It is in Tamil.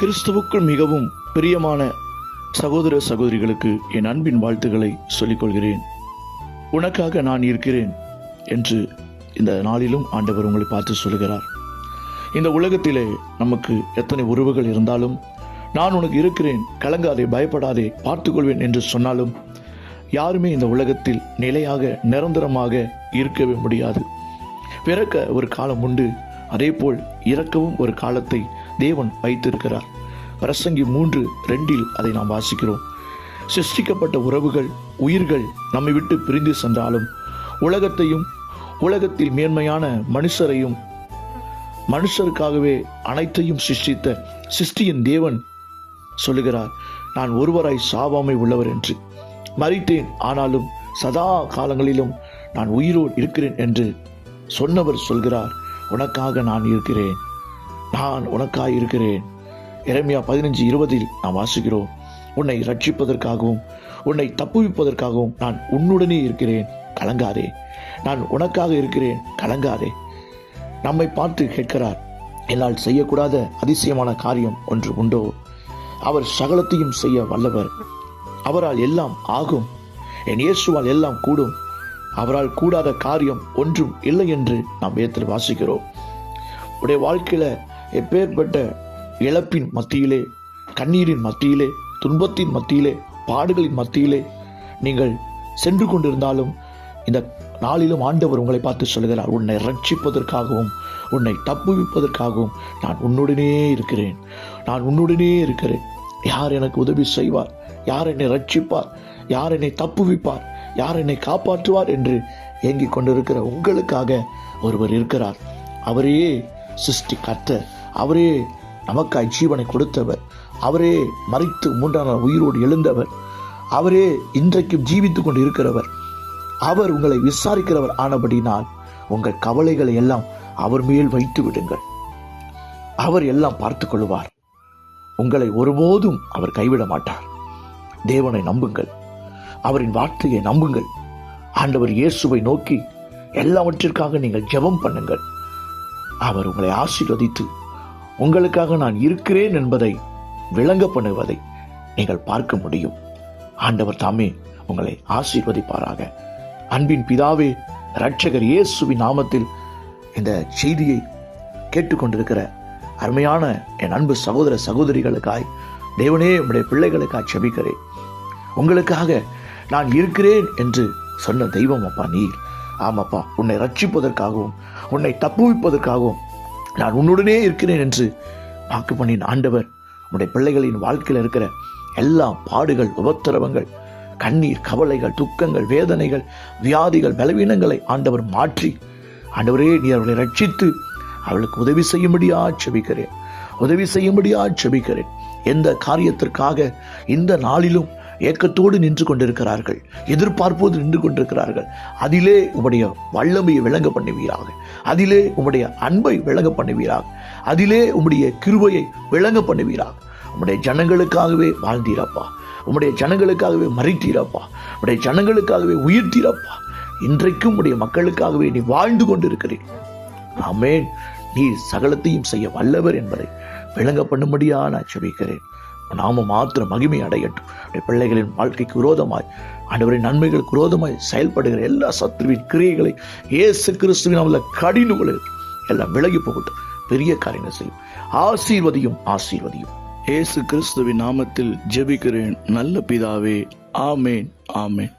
கிறிஸ்துவுக்குள் மிகவும் பிரியமான சகோதர சகோதரிகளுக்கு என் அன்பின் வாழ்த்துக்களை சொல்லிக்கொள்கிறேன். உனக்காக நான் இருக்கிறேன் என்று இந்த நாளிலும் ஆண்டவர் உங்களை பார்த்து சொல்கிறார் இந்த உலகத்திலே நமக்கு எத்தனை உறவுகள் இருந்தாலும் நான் உனக்கு இருக்கிறேன் கலங்காதே பயப்படாதே பார்த்துக்கொள்வேன் என்று சொன்னாலும் யாருமே இந்த உலகத்தில் நிலையாக நிரந்தரமாக இருக்கவே முடியாது. பிறக்க ஒரு காலம் உண்டு அதேபோல் இறக்கவும் ஒரு காலத்தை தேவன் வைத்திருக்கிறார். பிரசங்கி மூன்று ரெண்டில் அதை நாம் வாசிக்கிறோம். சிருஷ்டிக்கப்பட்ட உறவுகள் உயிர்கள் நம்மை விட்டு பிரிந்து சென்றாலும் உலகத்தையும் உலகத்தில் மேன்மையான மனுஷரையும் மனுஷருக்காகவே அனைத்தையும் சிருஷ்டித்த சிருஷ்டியின் தேவன் சொல்லுகிறார் நான் ஒருவராய் சாவாமை உள்ளவர் என்று. மறித்தேன் ஆனாலும் சதா காலங்களிலும் நான் உயிரோடு இருக்கிறேன் என்று சொன்னவர் சொல்கிறார் உனக்காக நான் இருக்கிறேன். நான் உனக்காய் இருக்கிறேன். இறைமையா பதினஞ்சு இருபதில் நாம் வாசிக்கிறோம். உன்னை ரட்சிப்பதற்காகவும் உன்னை தப்புவிப்பதற்காகவும் நான் உன்னுடனே இருக்கிறேன். கலங்காதே. நான் உனக்காக இருக்கிறேன். கலங்காதே. நம்மை பார்த்து கேட்கிறார். என்னால் செய்யக்கூடாத அதிசயமான காரியம் ஒன்று உண்டோ? அவர் சகலத்தையும் செய்ய வல்லவர். அவரால் எல்லாம் ஆகும். என் இயேசுவால் எல்லாம் கூடும். அவரால் கூடாத காரியம் ஒன்றும் இல்லை என்று நாம் வேத்தில் வாசிக்கிறோம். உடைய வாழ்க்கையில எப்பேற்பட்ட இழப்பின் மத்தியிலே கண்ணீரின் மத்தியிலே துன்பத்தின் மத்தியிலே பாடுகளின் மத்தியிலே நீங்கள் சென்று கொண்டிருந்தாலும் இந்த நாளிலும் ஆண்டவர் உங்களை பார்த்து சொல்கிறார் உன்னை ரட்சிப்பதற்காகவும் உன்னை தப்புவிப்பதற்காகவும் நான் உன்னுடனே இருக்கிறேன். நான் உன்னுடனே இருக்கிறேன். யார் எனக்கு உதவி செய்வார்? யார் என்னை ரட்சிப்பார் யார் என்னை தப்புவிப்பார்? யார் என்னை காப்பாற்றுவார்? என்று ஏங்கிக் கொண்டிருக்கிற உங்களுக்காக ஒருவர் இருக்கிறார். அவரே சிருஷ்டி கர்த்தர் அவரே நமக்காய் ஜீவனை கொடுத்தவர். அவரே மறைத்து மூன்றாம் நாள் உயிரோடு எழுந்தவர். அவரே இன்றைக்கும் ஜீவித்துக் கொண்டு இருக்கிறவர் அவர் உங்களை விசாரிக்கிறவர் ஆனபடினால் உங்கள் கவலைகளை எல்லாம் அவர் மேல் வைத்து விடுங்கள். அவர் எல்லாம் பார்த்து கொள்வார். உங்களை ஒருபோதும் அவர் கைவிட மாட்டார். தேவனை நம்புங்கள். அவரின் வார்த்தையை நம்புங்கள். ஆண்டவர் இயேசுவை நோக்கி எல்லாவற்றிற்காக நீங்கள் ஜெபம் பண்ணுங்கள். அவர் உங்களை ஆசீர்வதித்து உங்களுக்காக நான் இருக்கிறேன் என்பதை விளங்க பண்ணுவதை நீங்கள் பார்க்க முடியும். ஆண்டவர் தாமே உங்களை ஆசீர்வதிப்பாராக. அன்பின் பிதாவே இரட்சகர் இயேசுவின் நாமத்தில் இந்த செய்தியை கேட்டுக்கொண்டிருக்கிற அருமையான என் அன்பு சகோதர சகோதரிகளுக்காய் தேவனே உடைய பிள்ளைகளுக்காய் செபிக்கிறேன். உங்களுக்காக நான் இருக்கிறேன் என்று சொன்ன தெய்வம் அப்பா நீர். ஆமாப்பா உன்னை ரட்சிப்பதற்காகவும் உன்னை தப்புவிப்பதற்காகவும் நான் உன்னுடனே இருக்கிறேன் என்று வாக்கு பண்ணின ஆண்டவர் உன்னுடைய பிள்ளைகளின் வாழ்க்கையில் இருக்கிற எல்லா பாடுகள் உபத்திரவங்கள் கண்ணீர் கவலைகள் துக்கங்கள் வேதனைகள் வியாதிகள் பலவீனங்களை ஆண்டவர் மாற்றி ஆண்டவரே நீ அவர்களை ரட்சித்து அவளுக்கு உதவி செய்யும்படியா செபிக்கிறேன். உதவி செய்யும்படியா செபிக்கிறேன். எந்த காரியத்திற்காக இந்த நாளிலும் ஏக்கத்தோடு நின்று கொண்டிருக்கிறார்கள். எதிர்பார்ப்போடு நின்று கொண்டிருக்கிறார்கள். அதிலே உம்முடைய வல்லமையை விளங்க பண்ணுவீராக. அதிலே உம்முடைய அன்பை விளங்க பண்ணுவீராக. அதிலே உம்முடைய கிருபையை விளங்க பண்ணுவீராக. உம்முடைய ஜனங்களுக்காகவே வாழ்ந்தீரப்பா. உம்முடைய ஜனங்களுக்காகவே மறித்தீரப்பா உம்முடைய ஜனங்களுக்காகவே உயிர்த்தீரப்பா. இன்றைக்கும் உடைய மக்களுக்காகவே நீ வாழ்ந்து கொண்டிருக்கிறேன் ஆமேன். நீ சகலத்தையும் செய்ய வல்லவர் என்பதை விளங்க பண்ணும்படியா நான் செபிக்கிறேன் நாம மாத்திரம் மகிமை அடையட்டும். பிள்ளைகளின் வாழ்க்கைக்கு விரோதமாய் ஆண்டவரின் நன்மைகளுக்கு விரோதமாய் செயல்படுகிற எல்லா சத்துருவின் கிரியைகளை இயேசு கிறிஸ்துவின் உள்ள கடினங்களில் எல்லாம் விலகி போகட்டும். பெரிய காரியங்கள் செய்யும். ஆசீர்வதியும் ஆசீர்வதியும். இயேசு கிறிஸ்துவின் நாமத்தில் ஜெபிக்கிறேன். நல்ல பிதாவே ஆமேன் ஆமேன்.